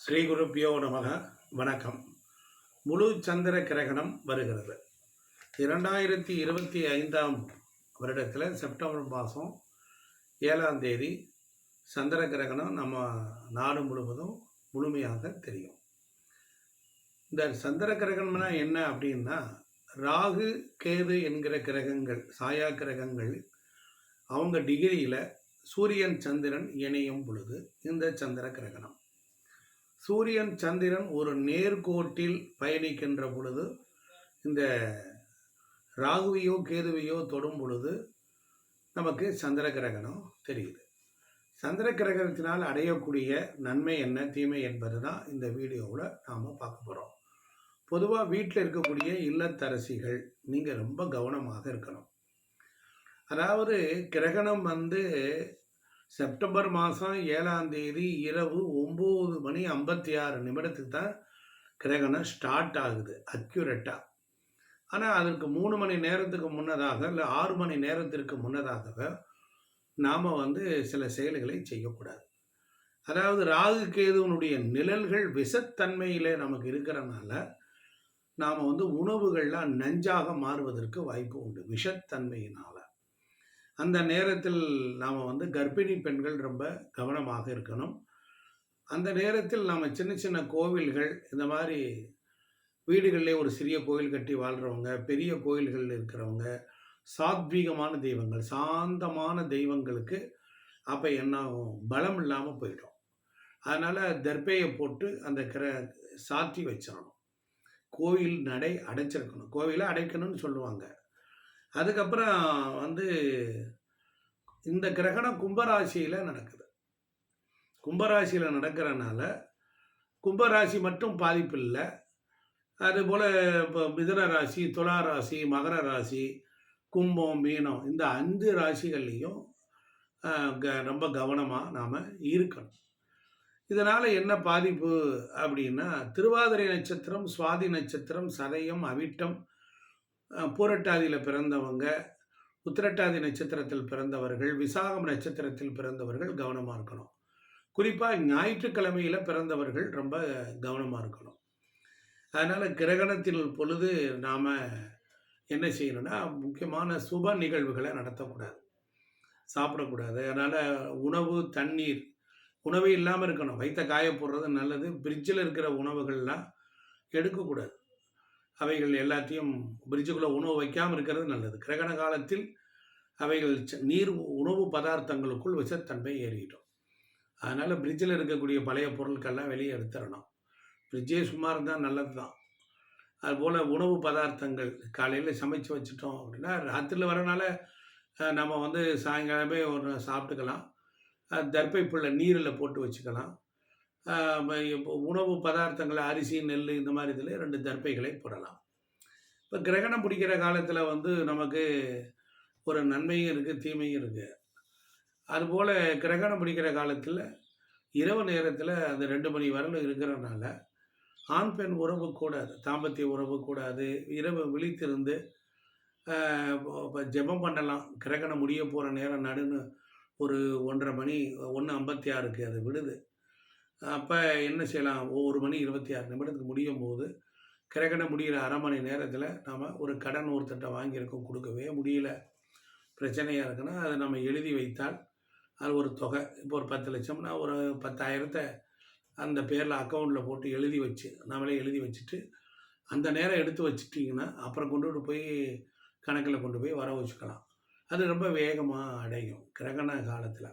ஸ்ரீ குருப்பியோ நமக. வணக்கம். முழு சந்திர கிரகணம் வருகிறது. இரண்டாயிரத்தி இருபத்தி ஐந்தாம் வருடத்தில் செப்டம்பர் மாதம் ஏழாம் தேதி சந்திர கிரகணம் நம்ம நாடு முழுவதும் முழுமையாக தெரியும். இந்த சந்திர கிரகணம்னா என்ன அப்படின்னா ராகு கேது என்கிற கிரகங்கள் சாயா கிரகங்கள் அவங்க டிகிரியில் சூரியன் சந்திரன் இணையும் பொழுது இந்த சந்திர கிரகணம். சூரியன் சந்திரன் ஒரு நேர்கோட்டில் பயணிக்கின்ற பொழுது இந்த ராகுவையோ கேதுவையோ தொடும் பொழுது நமக்கு சந்திர கிரகணம் தெரியுது. சந்திர கிரகணத்தினால் அடையக்கூடிய நன்மை என்ன தீமை என்பது தான் இந்த வீடியோவில் நாம் பார்க்க போகிறோம் பொதுவாக வீட்டில் இருக்கக்கூடிய இல்லத்தரசிகள் நீங்கள் ரொம்ப கவனமாக இருக்கணும். அதாவது கிரகணம் வந்து செப்டம்பர் மாதம் ஏழாம் தேதி இரவு ஒம்பது மணி ஐம்பத்தி ஆறு நிமிடத்துக்கு தான் கிரகணம் ஸ்டார்ட் ஆகுது அக்யூரேட்டாக ஆனால் அதற்கு மூணு மணி நேரத்துக்கு முன்னதாக இல்லை ஆறு மணி நேரத்திற்கு முன்னதாகவே நாம் வந்து சில செயல்களை செய்யக்கூடாது. அதாவது ராகு கேதுவனுடைய நிழல்கள் விஷத்தன்மையில் நமக்கு இருக்கிறனால நாம் வந்து உணவுகள்லாம் நஞ்சாக மாறுவதற்கு வாய்ப்பு உண்டு விஷத்தன்மையினால். அந்த நேரத்தில் நாம் வந்து கர்ப்பிணி பெண்கள் ரொம்ப கவனமாக இருக்கணும். அந்த நேரத்தில் நாம் சின்ன சின்ன கோவில்கள் இந்த மாதிரி வீடுகளிலே ஒரு சிறிய கோயில் கட்டி வாழ்கிறவங்க பெரிய கோயில்கள் இருக்கிறவங்க சாத்வீகமான தெய்வங்கள் சாந்தமான தெய்வங்களுக்கு அப்போ என்ன ஆகும்? பலம் இல்லாமல் போயிடும். அதனால் தர்பையை போட்டு அந்த கிர சாத்தி வச்சிடணும். கோயில் நடை அடைச்சிருக்கணும். கோவிலை அடைக்கணும்னு சொல்லுவாங்க. அதுக்கப்புறம் வந்து இந்த கிரகணம் கும்பராசியில் நடக்குது. கும்பராசியில் நடக்கிறனால கும்பராசி மட்டும் பாதிப்பு இல்லை. அதுபோல் இப்போ மிதன ராசி துலா ராசி மகர ராசி கும்பம் மீனம் இந்த அஞ்சு ராசிகள்லேயும் க ரொம்ப கவனமாக நாம் இருக்கணும். இதனால் என்ன பாதிப்பு அப்படின்னா திருவாதிரை நட்சத்திரம் சுவாதி நட்சத்திரம் சதயம் அவிட்டம் பூரட்டாதியில் பிறந்தவங்க உத்திரட்டாதி நட்சத்திரத்தில் பிறந்தவர்கள் விசாகம் நட்சத்திரத்தில் பிறந்தவர்கள் கவனமாக இருக்கணும். குறிப்பாக ஞாயிற்றுக்கிழமையில் பிறந்தவர்கள் ரொம்ப கவனமாக இருக்கணும். அதனால் கிரகணத்தில் பொழுது நாம் என்ன செய்யணும்னா முக்கியமான சுப நிகழ்வுகளை நடத்தக்கூடாது. சாப்பிடக்கூடாது. அதனால் உணவு தண்ணீர் உணவே இல்லாமல் இருக்கணும். வைத்த காய போடுறது நல்லது. ஃப்ரிட்ஜில் இருக்கிற உணவுகள்லாம் எடுக்கக்கூடாது. அவைகள் எல்லாத்தையும் பிரிட்ஜுக்குள்ளே உணவு வைக்காமல் இருக்கிறது நல்லது. கிரகண காலத்தில் அவைகள் நீர் உணவு பதார்த்தங்களுக்குள் விஷத்தன்மை ஏறிடும். அதனால் பிரிட்ஜில் இருக்கக்கூடிய பழைய பொருட்கள்லாம் வெளியே எடுத்துடணும். ஃப்ரிட்ஜே சும்மா இருந்தால் நல்லது தான் அதுபோல் உணவு பதார்த்தங்கள் காலையில் சமைச்சு வச்சுட்டோம் அப்படின்னா ராத்திரியில் வரனால நம்ம வந்து சாயங்காலமே ஒன்று சாப்பிட்டுக்கலாம். தர்ப்பை புள்ள நீரில் போட்டு வச்சுக்கலாம். உணவு பதார்த்தங்கள் அரிசி நெல் இந்த மாதிரி இதில் ரெண்டு தர்ப்பைகளை போடலாம். இப்போ கிரகணம் பிடிக்கிற காலத்தில் வந்து நமக்கு ஒரு நன்மையும் இருக்குது தீமையும் இருக்குது அதுபோல் கிரகணம் பிடிக்கிற காலத்தில் இரவு நேரத்தில் அந்த ரெண்டு மணி வரலும் இருக்கிறனால ஆண் பெண் உறவு கூடாது தாம்பத்திய உறவு கூடாது இரவு விழித்திருந்து இப்போ ஜெபம் பண்ணலாம். கிரகணம் முடிய போகிற நேரம் நடுன்னு ஒரு ஒன்றரை மணி ஒன்று ஐம்பத்தி ஆறுக்கு அது விடுது. அப்போ என்ன செய்யலாம்? ஒரு மணி இருபத்தி ஆறு நிமிடத்துக்கு முடியும் போது கிரகணம் முடிகிற அரை மணி நேரத்தில் நாம் ஒரு கடன் ஒருத்தட்டை வாங்கியிருக்கோம் கொடுக்கவே முடியல. பிரச்சனையாக இருக்குன்னா அதை நம்ம எழுதி வைத்தால் அது ஒரு தொகை. இப்போ ஒரு பத்து லட்சம்னா ஒரு பத்தாயிரத்தை அந்த பேரில் அக்கௌண்ட்டில் போட்டு எழுதி வச்சு நம்மளே எழுதி வச்சுட்டு அந்த நேரம் எடுத்து வச்சுட்டிங்கன்னா அப்புறம் கொண்டுட்டு போய் கணக்கில் கொண்டு போய் வர வச்சுக்கலாம். அது ரொம்ப வேகமாக அடையும் கிரகண காலத்தில்.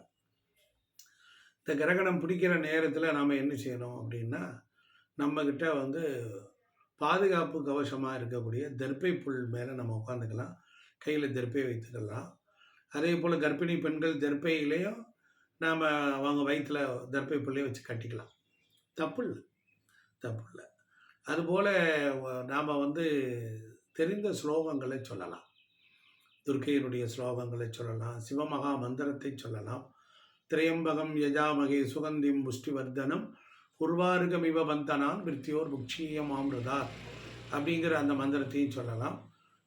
இந்த கிரகணம் பிடிக்கிற நேரத்தில் நாம் என்ன செய்யணும் அப்படின்னா நம்மக்கிட்ட வந்து பாதுகாப்பு கவசமாக இருக்கக்கூடிய தர்ப்பை புல் மேலே நம்ம உட்காந்துக்கலாம் கையில் தர்ப்பை வைத்துக்கலாம். அதே போல் கர்ப்பிணி பெண்கள் தர்பையிலையும் நாம் அவங்க வயிற்றில் தர்ப்பை புள்ளையும் வச்சு கட்டிக்கலாம். தப்பு இல்லை. தப்பு இல்லை. அதுபோல் நாம் வந்து தெரிந்த ஸ்லோகங்களை சொல்லலாம். துர்க்கையினுடைய ஸ்லோகங்களை சொல்லலாம். சிவமகா மந்திரத்தை சொல்லலாம். திரையம்பகம் யஜாமகே சுகந்திம் புஷ்டிவர்தனம். உர்வாருகமிவ பந்தனான் மிருத்தியோர் முக்ஷீயமாமிருதார் அப்படிங்கிற அந்த மந்திரத்தையும் சொல்லலாம்.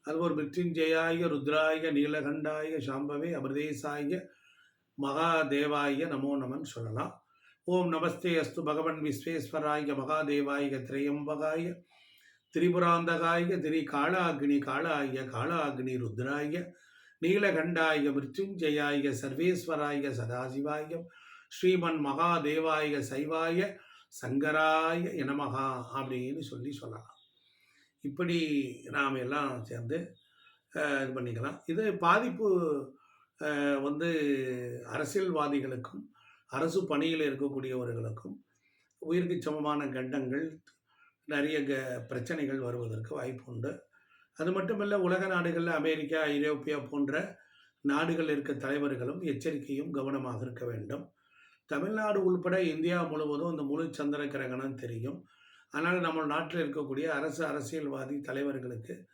அது ஒரு மிருத்யுஞ்சயாய ருத்ராய நீலகண்டாய சாம்பவே அமிர்தேசாய மகாதேவாய நமோ நமன் சொல்லலாம். ஓம் நமஸ்தே அஸ்து பகவன் விஸ்வேஸ்வராய மகாதேவாய திரையம்பகாய திரிபுராந்தகாய திரி காளாகினி காளாய காளாகினி ருத்ராய நீலகண்டாய மிருத்யுஞ்சயாய சர்வேஸ்வராய சதாசிவாய ஸ்ரீமன் மகாதேவாய சைவாய சங்கராய எனமகா அப்படின்னு சொல்லி சொல்லலாம். இப்படி நாம் எல்லாம் சேர்ந்து இது பண்ணிக்கலாம். இது பாதிப்பு வந்து அரசியல்வாதிகளுக்கும் அரசு பணியில் இருக்கக்கூடியவர்களுக்கும் உயிருக்கு சமமான கண்டங்கள் நிறைய க பிரச்சனைகள் வருவதற்கு வாய்ப்பு உண்டு அது மட்டுமல்ல உலக நாடுகளில் அமெரிக்கா ஐரோப்பியா போன்ற நாடுகள் இருக்க தலைவர்களும் எச்சரிக்கையும் கவனமாக இருக்க வேண்டும். தமிழ்நாடு உள்பட இந்தியா முழுவதும் இந்த முழு சந்திர கிரகணம் தெரியும். ஆனால் நம்ம நாட்டில் இருக்கக்கூடிய அரசு அரசியல்வாதி தலைவர்களுக்கு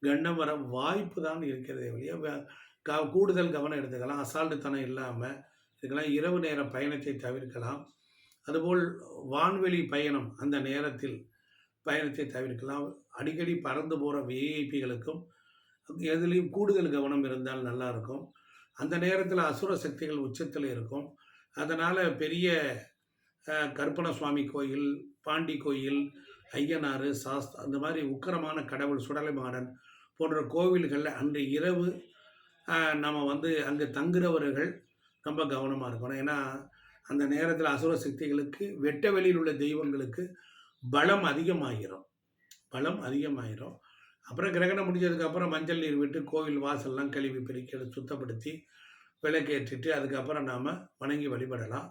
கண்டம் வர வாய்ப்பு தான் இருக்கிறதே ஒழிய க- கூடுதல் கவனம் எடுத்துக்கலாம். அசால்ட்டுத்தனம் இல்லாமல் இதுக்கெல்லாம் இரவு நேர பயணத்தை தவிர்க்கலாம். அதுபோல் வான்வெளி பயணம் அந்த நேரத்தில் பயணத்தை தவிர்க்கலாம். அடிக்கடி பறந்து போகிற விஐபிகளுக்கும் எதுலேயும் கூடுதல் கவனம் இருந்தால் நல்லாயிருக்கும். அந்த நேரத்தில் அசுர சக்திகள் உச்சத்தில் இருக்கும். அதனால் பெரிய கற்பன சுவாமி கோயில் பாண்டி கோயில் ஐயனார் சாஸ்தா அந்த மாதிரி உக்கிரமான கடவுள் சுடலைமாடன் போன்ற கோவில்களில் அன்று இரவு நம்ம வந்து அங்கே தங்குறவர்கள் ரொம்ப கவனமாக இருக்கணும். ஏன்னா அந்த நேரத்தில் அசுர சக்திகளுக்கு வெட்ட வெளியில் உள்ள தெய்வங்களுக்கு பலம் அதிகமாகிரும் பலம் அதிகமாகிரும் அப்புறம் கிரகணம் முடிஞ்சதுக்கப்புறம் மஞ்சள் நீர் விட்டு கோவில் வாசல்லாம் கழுவி பெருக்கி சுத்தப்படுத்தி விளக்கேற்றிட்டு அதுக்கப்புறம் நாம் வணங்கி வழிபடலாம்.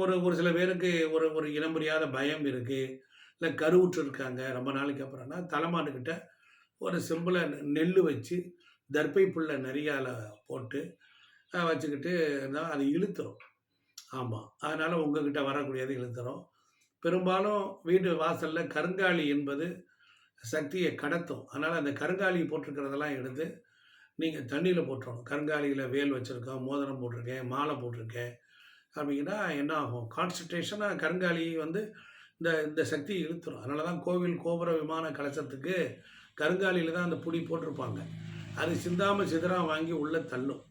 ஒரு ஒரு சில பேருக்கு ஒரு ஒரு இனம் புரியாத பயம் இருக்குது இல்லை கருவுற்று இருக்காங்க. ரொம்ப நாளைக்கு அப்புறம்னா தலைமாட்டுக்கிட்ட ஒரு சிம்பிளை நெல் வச்சு தர்பை புல்லை நெறியால போட்டு வச்சுக்கிட்டு தான் அது இழுத்துரும். ஆமாம் அதனால் உங்ககிட்ட வரக்கூடியது இழுத்துரும். பெரும்பாலும் வீடு வாசலில் கருங்காலி என்பது சக்தியை கடத்தும். அதனால் அந்த கருங்காலி போட்டிருக்கிறதெல்லாம் எடுத்து நீங்கள் தண்ணியில் போட்டுறணும். கருங்காலியில் வேல் வச்சுருக்கேன் மோதிரம் போட்டிருக்கேன் மாலை போட்டிருக்கேன். அப்படின்னா என்ன ஆகும்? கான்சன்ட்ரேஷனாக கருங்காலி வந்து இந்த இந்த சக்தி இழுத்துரும். அதனால தான் கோவில் கோபுர விமான கலசத்துக்கு கருங்காலியில் தான் அந்த புடி போட்டிருப்பாங்க. அது சிந்தாமல் சிதறாக வாங்கி உள்ளே தள்ளும்.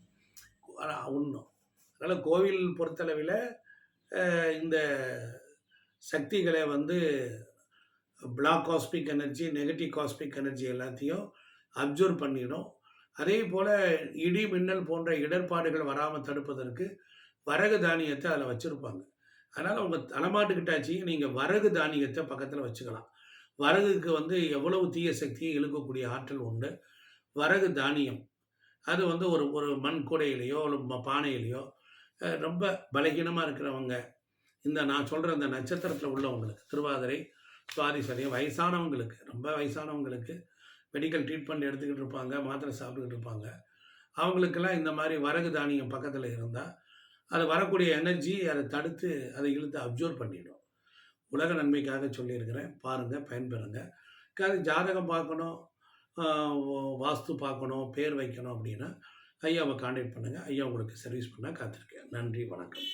உண்ணும். அதனால் கோவில் பொறுத்தளவில் இந்த சக்திகளை வந்து black cosmic energy negative cosmic energy எல்லாத்தையும் அப்சர்வ் பண்ணிடும். அதே போல் இடி மின்னல் போன்ற இடர்பாடுகள் வராமல் தடுப்பதற்கு வரகு தானியத்தை அதில் வச்சுருப்பாங்க. அதனால் உங்கள் தலைமாட்டுக்கிட்டாச்சியும் நீங்கள் வரகு தானியத்தை பக்கத்தில் வச்சுக்கலாம். வரகுக்கு வந்து எவ்வளவு தீய சக்தியை இழுக்கக்கூடிய ஆற்றல் உண்டு? வரகு தானியம். அது வந்து ஒரு ஒரு மண் கூடையிலையோ ம- பானையிலையோ ரொம்ப பலகீனமாக இருக்கிறவங்க இந்த நான் சொல்கிற இந்த நட்சத்திரத்தில் உள்ளவங்களுக்கு திருவாதிரை சுவாதி சதயம் வயசானவங்களுக்கு ரொம்ப வயசானவங்களுக்கு மெடிக்கல் ட்ரீட்மெண்ட் எடுத்துக்கிட்டு இருப்பாங்க மாத்திரை சாப்பிட்டுக்கிட்டு இருப்பாங்க. அவங்களுக்கெல்லாம் இந்த மாதிரி வரகு தானியம் பக்கத்தில் இருந்தால் அது வரக்கூடிய எனர்ஜி அதை தடுத்து அதை இழுத்து அப்சர்வ் பண்ணிடும். உலக நன்மைக்காக சொல்லியிருக்கிறேன். பாருங்கள் பயன்பெறுங்க. அது ஜாதகம் பார்க்கணும் வாஸ்து பார்க்கணும் பேர் வைக்கணும் அப்படின்னா ஐயாவை காண்டாக்ட் பண்ணுங்கள் ஐயா உங்களுக்கு சர்வீஸ் பண்ண காத்திருக்கேன். நன்றி வணக்கம்.